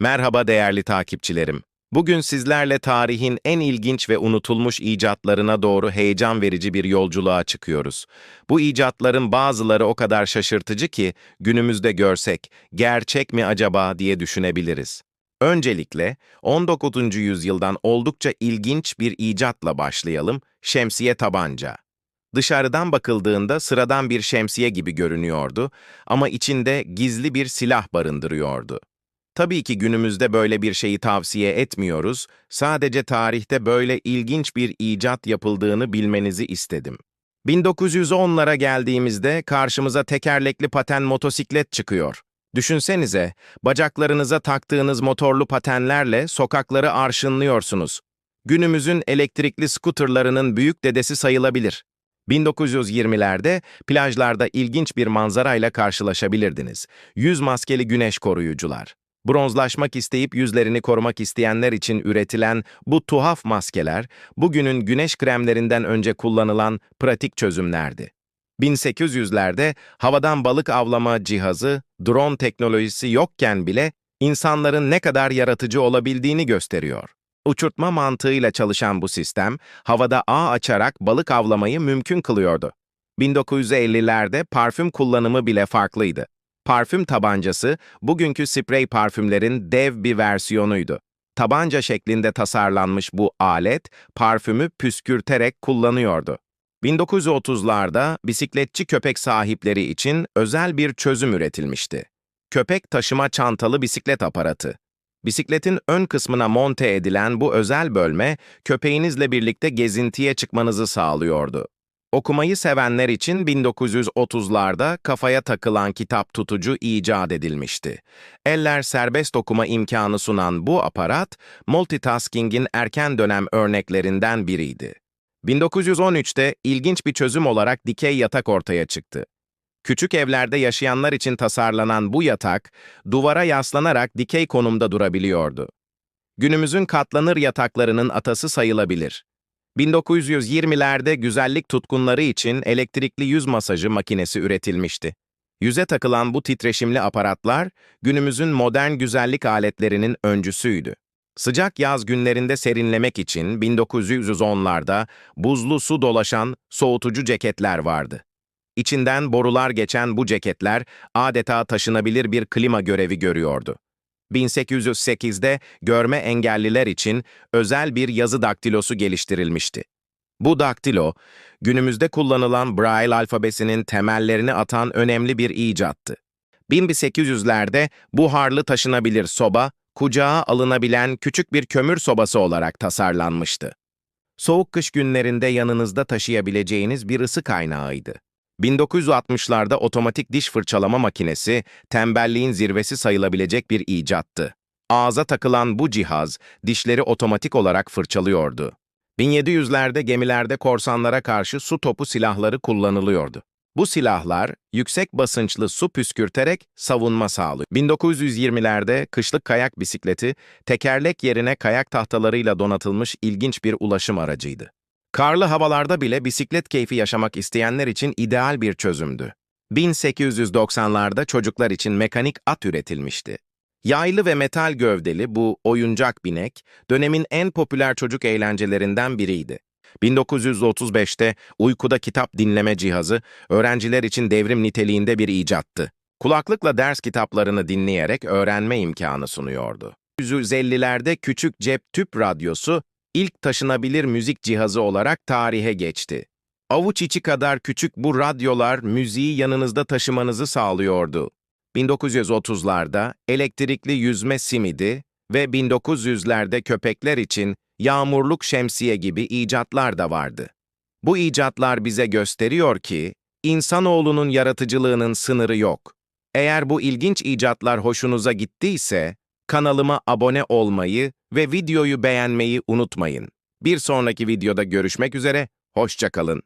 Merhaba değerli takipçilerim. Bugün sizlerle tarihin en ilginç ve unutulmuş icatlarına doğru heyecan verici bir yolculuğa çıkıyoruz. Bu icatların bazıları o kadar şaşırtıcı ki günümüzde görsek gerçek mi acaba diye düşünebiliriz. Öncelikle 19. yüzyıldan oldukça ilginç bir icatla başlayalım, şemsiye tabanca. Dışarıdan bakıldığında sıradan bir şemsiye gibi görünüyordu ama içinde gizli bir silah barındırıyordu. Tabii ki günümüzde böyle bir şeyi tavsiye etmiyoruz, sadece tarihte böyle ilginç bir icat yapıldığını bilmenizi istedim. 1910'lara geldiğimizde karşımıza tekerlekli paten motosiklet çıkıyor. Düşünsenize, bacaklarınıza taktığınız motorlu patenlerle sokakları arşınlıyorsunuz. Günümüzün elektrikli skuterlarının büyük dedesi sayılabilir. 1920'lerde plajlarda ilginç bir manzarayla karşılaşabilirdiniz. Yüz maskeli güneş koruyucular. Bronzlaşmak isteyip yüzlerini korumak isteyenler için üretilen bu tuhaf maskeler, bugünün güneş kremlerinden önce kullanılan pratik çözümlerdi. 1800'lerde havadan balık avlama cihazı, drone teknolojisi yokken bile insanların ne kadar yaratıcı olabildiğini gösteriyor. Uçurtma mantığıyla çalışan bu sistem, havada ağ açarak balık avlamayı mümkün kılıyordu. 1950'lerde parfüm kullanımı bile farklıydı. Parfüm tabancası, bugünkü sprey parfümlerin dev bir versiyonuydu. Tabanca şeklinde tasarlanmış bu alet, parfümü püskürterek kullanıyordu. 1930'larda bisikletçi köpek sahipleri için özel bir çözüm üretilmişti. Köpek taşıma çantalı bisiklet aparatı. Bisikletin ön kısmına monte edilen bu özel bölme, köpeğinizle birlikte gezintiye çıkmanızı sağlıyordu. Okumayı sevenler için 1930'larda kafaya takılan kitap tutucu icat edilmişti. Eller serbest okuma imkanı sunan bu aparat, multitasking'in erken dönem örneklerinden biriydi. 1913'te ilginç bir çözüm olarak dikey yatak ortaya çıktı. Küçük evlerde yaşayanlar için tasarlanan bu yatak, duvara yaslanarak dikey konumda durabiliyordu. Günümüzün katlanır yataklarının atası sayılabilir. 1920'lerde güzellik tutkunları için elektrikli yüz masajı makinesi üretilmişti. Yüze takılan bu titreşimli aparatlar, günümüzün modern güzellik aletlerinin öncüsüydü. Sıcak yaz günlerinde serinlemek için 1910'larda buzlu su dolaşan soğutucu ceketler vardı. İçinden borular geçen bu ceketler adeta taşınabilir bir klima görevi görüyordu. 1808'de görme engelliler için özel bir yazı daktilosu geliştirilmişti. Bu daktilo, günümüzde kullanılan Braille alfabesinin temellerini atan önemli bir icattı. 1800'lerde buharlı taşınabilir soba, kucağa alınabilen küçük bir kömür sobası olarak tasarlanmıştı. Soğuk kış günlerinde yanınızda taşıyabileceğiniz bir ısı kaynağıydı. 1960'larda otomatik diş fırçalama makinesi, tembelliğin zirvesi sayılabilecek bir icattı. Ağza takılan bu cihaz, dişleri otomatik olarak fırçalıyordu. 1700'lerde gemilerde korsanlara karşı su topu silahları kullanılıyordu. Bu silahlar, yüksek basınçlı su püskürterek savunma sağlıyor. 1920'lerde kışlık kayak bisikleti, tekerlek yerine kayak tahtalarıyla donatılmış ilginç bir ulaşım aracıydı. Karlı havalarda bile bisiklet keyfi yaşamak isteyenler için ideal bir çözümdü. 1890'larda çocuklar için mekanik at üretilmişti. Yaylı ve metal gövdeli bu oyuncak binek, dönemin en popüler çocuk eğlencelerinden biriydi. 1935'te uykuda kitap dinleme cihazı, öğrenciler için devrim niteliğinde bir icattı. Kulaklıkla ders kitaplarını dinleyerek öğrenme imkanı sunuyordu. 1950'lerde küçük cep tüp radyosu, ilk taşınabilir müzik cihazı olarak tarihe geçti. Avuç içi kadar küçük bu radyolar müziği yanınızda taşımanızı sağlıyordu. 1930'larda elektrikli yüzme simidi ve 1900'lerde köpekler için yağmurluk şemsiye gibi icatlar da vardı. Bu icatlar bize gösteriyor ki, insanoğlunun yaratıcılığının sınırı yok. Eğer bu ilginç icatlar hoşunuza gittiyse, kanalıma abone olmayı ve videoyu beğenmeyi unutmayın. Bir sonraki videoda görüşmek üzere, hoşçakalın.